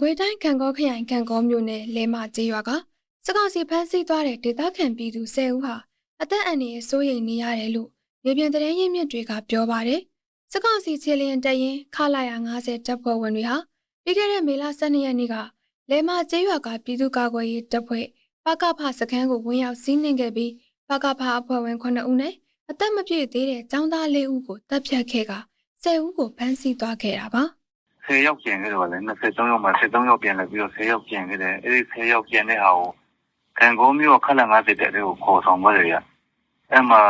ကွေးတိုင်းခံကောခရိုင်ခံကောမြို့နယ်လဲမကျေးရွာကစကောက်စီဖမ်းဆီးသွားတဲ့ဒေသခံပြည်သူ10ဦးဟာအသက်အန္တရာယ်စိုးရိမ်နေရတယ်လို့မြေပြင်သတင်းရင်းမြစ်တွေကပြောပါတယ်။စကောက်စီချီလျင်တရင်ခလာရ90တပ်ဖွဲ့ဝင်တွေဟာပြီးခဲ့တဲ့မေလ12ရက်နေ့ကလဲမကျေးရွာကပြည်သူ့ကာကွယ်ရေးတပ်ဖွဲ့ပကဖစခန်းကိုဝင်ရောက်စီးနင်းခဲ့ပြီးပကဖအဖွဲ့ဝင်9ဦးနဲ့အသက်မပြည့်သေးတဲ့ចောင်းသား၄ဦးကိုတပ်ဖြတ်ခဲ့က10ဦးကိုဖမ်းဆီးသွားခဲ့တာပါ။ 10ယောက်ပြန်ခဲ့တော့လေ23ယောက်မှာ73ယောက်ပြန်လာပြီးတော့10ယောက်ပြန်ခဲ့တယ်အဲ့ဒီ10ယောက်ပြန်တဲ့ဟာကိုခံကုန်းမျိုးခက်လက်50တက်တဲ့ကိုခေါ်ဆောင်သွားတယ်ရအဲ့မှာ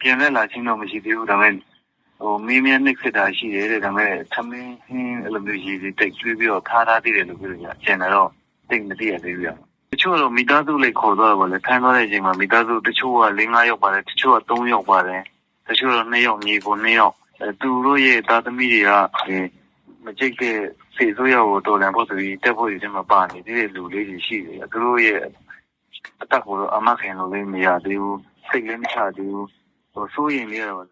ပြန်လက်လာချင်းတော့မရှိသေးဘူးဒါပေမဲ့ဟိုမင်းမြတ်နှိပ်စစ်တာရှိတယ်တဲ့ဒါပေမဲ့သမင်းဟင်းအဲ့လိုမျိုးရေးတွေတိတ်ကျွေးပြီးတော့ထားထားသေးတယ်လို့ပြောကြကျန်တော့တိတ်မသိရသေးဘူးရတချို့တော့မိသားစုလေးခေါ်သွားတယ်ပေါ့လေဖမ်းသွားတဲ့အချိန်မှာမိသားစုတချို့က4 5ယောက်ပါတယ်တချို့က3ယောက်ပါတယ်တချို့တော့2ယောက်ညီကို2ယောက်အဲသူတို့ရဲ့သားသမီးတွေကအဲ မကြိတ်တဲ့ဖေဆိုးရကိုတော်လန်ဖို့ဆိုပြီးတက်ဖို့ဒီထဲမှာပါနေတဲ့လူလေးတွေရှိတယ်သူတို့ရဲ့အတက်ကိုတော့အမခင်လို့လည်းမရသေးဘူးစိတ်လည်းမချသေးဘူးဟိုစိုးရင်လေးတော့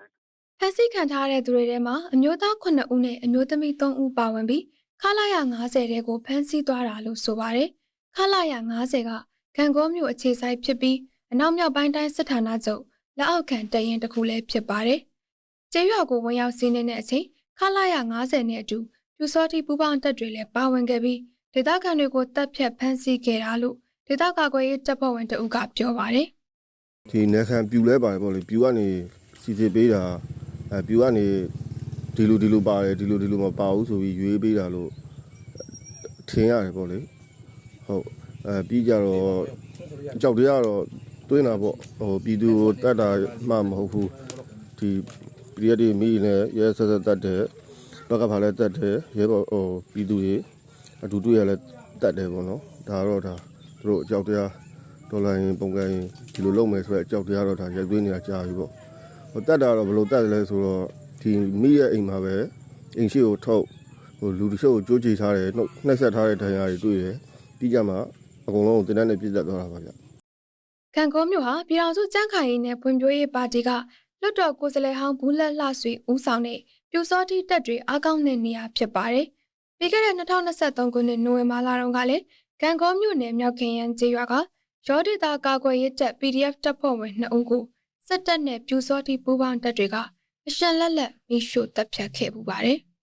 ဖမ်းဆီးခံထားတဲ့သူတွေထဲမှာအမျိုးသား9ဦးနဲ့အမျိုးသမီး3ဦးပါဝင်ပြီးခလာရ90တဲကိုဖမ်းဆီးသွားတာလို့ဆိုပါတယ်။ခလာရ90ကဂံကောမြို့အခြေစိုက်ဖြစ်ပြီးအနောက်မြောက်ပိုင်းတိုင်းစစ်ဌာနချုပ်လက်အောက်ခံတရင်တစ်ခုလည်းဖြစ်ပါတယ်။ကျေးရွာကိုဝင်ရောက်စီးနှင်းတဲ့အချိန်ခလာရ90နဲ့အတူ ပြူစောတိပူပေါင်းတပ်တွေလည်းပါဝင်ခဲ့ပြီးဒေသခံတွေကိုတပ်ဖြတ်ဖမ်းဆီးခဲ့တာလို့ဒေသကာကွယ်ရေးတပ်ဖွဲ့ဝင်တအုပ်ကပြောပါတယ်။ဒီနေခံပြူလဲပါတယ်ပေါ့လေပြူကနေစီစီပေးတာအဲပြူကနေဒီလိုဒီလိုပါတယ်ဒီလိုဒီလိုမပါဘူးဆိုပြီးရွေးပေးတာလို့ထင်ရတယ်ပေါ့လေဟုတ်အဲပြီးကြတော့ကြောက်တရားတော့တွင်းတာပေါ့ဟိုပြည်သူကိုတတ်တာမှမဟုတ်ဘူးဒီပြည်ရည်မိနဲ့ရဲဆက်ဆက်တတ်တ ယ်ဘက်ကဖာလဲတတ်တယ်ရဲဘော်ဟိုပြည်သူတွေအတူတူရလဲတတ်တယ်ပေါ့နော်ဒါတော့ဒါသူတို့အကြောက်တရားဒေါ်လာရင်ပုံကရင်ဒီလိုလုပ်မယ်ဆိုတော့အကြောက်တရားတော့ဒါရိုက်သွင်းနေတာကြာပြီပေါ့ဟိုတက်တာတော့ဘယ်လိုတက်တယ်လဲဆိုတော့ဒီမိရဲ့အိမ်မှာပဲအိမ်ရှိကိုထုတ်ဟိုလူတချို့ကိုကြိုးကြိတ်ထားတယ်နှုတ်နှက်ဆက်ထားတဲ့ဒဏ်ရာတွေတွေ့တယ်ပြီးကြမှာအကုန်လုံးကိုတင်တန်းနဲ့ပြစ်တက်သွားတာပါဗျကံကောမြို့ဟာပြည်တော်စုကြန့်ခိုင်ရေးနဲ့ဖွံ့ဖြိုးရေးပါတီက လွတ်တော်ကိုယ်စားလှယ်ဟောင်းဘူးလက်လှဆွေဦးဆောင်တဲ့ပြူစောတိတက်တွေအားကောင်းတဲ့နေရာဖြစ်ပါတယ်။ပြီးခဲ့တဲ့2023ခုနှစ်နိုဝင်ဘာလတုန်းကလည်းကံကောမြို့နယ်မြောက်ခင်ရန်ကျေးရွာကရောဒေတာကာကွယ်ရေးတပ် PDF တပ်ဖွဲ့ဝင်2ဦးကိုစစ်တပ်နဲ့ပြူစောတိပူးပေါင်းတပ်တွေကအရှက်လက်လက်မိရှို့တပ်ဖြတ်ခဲ့ပူပါတယ်။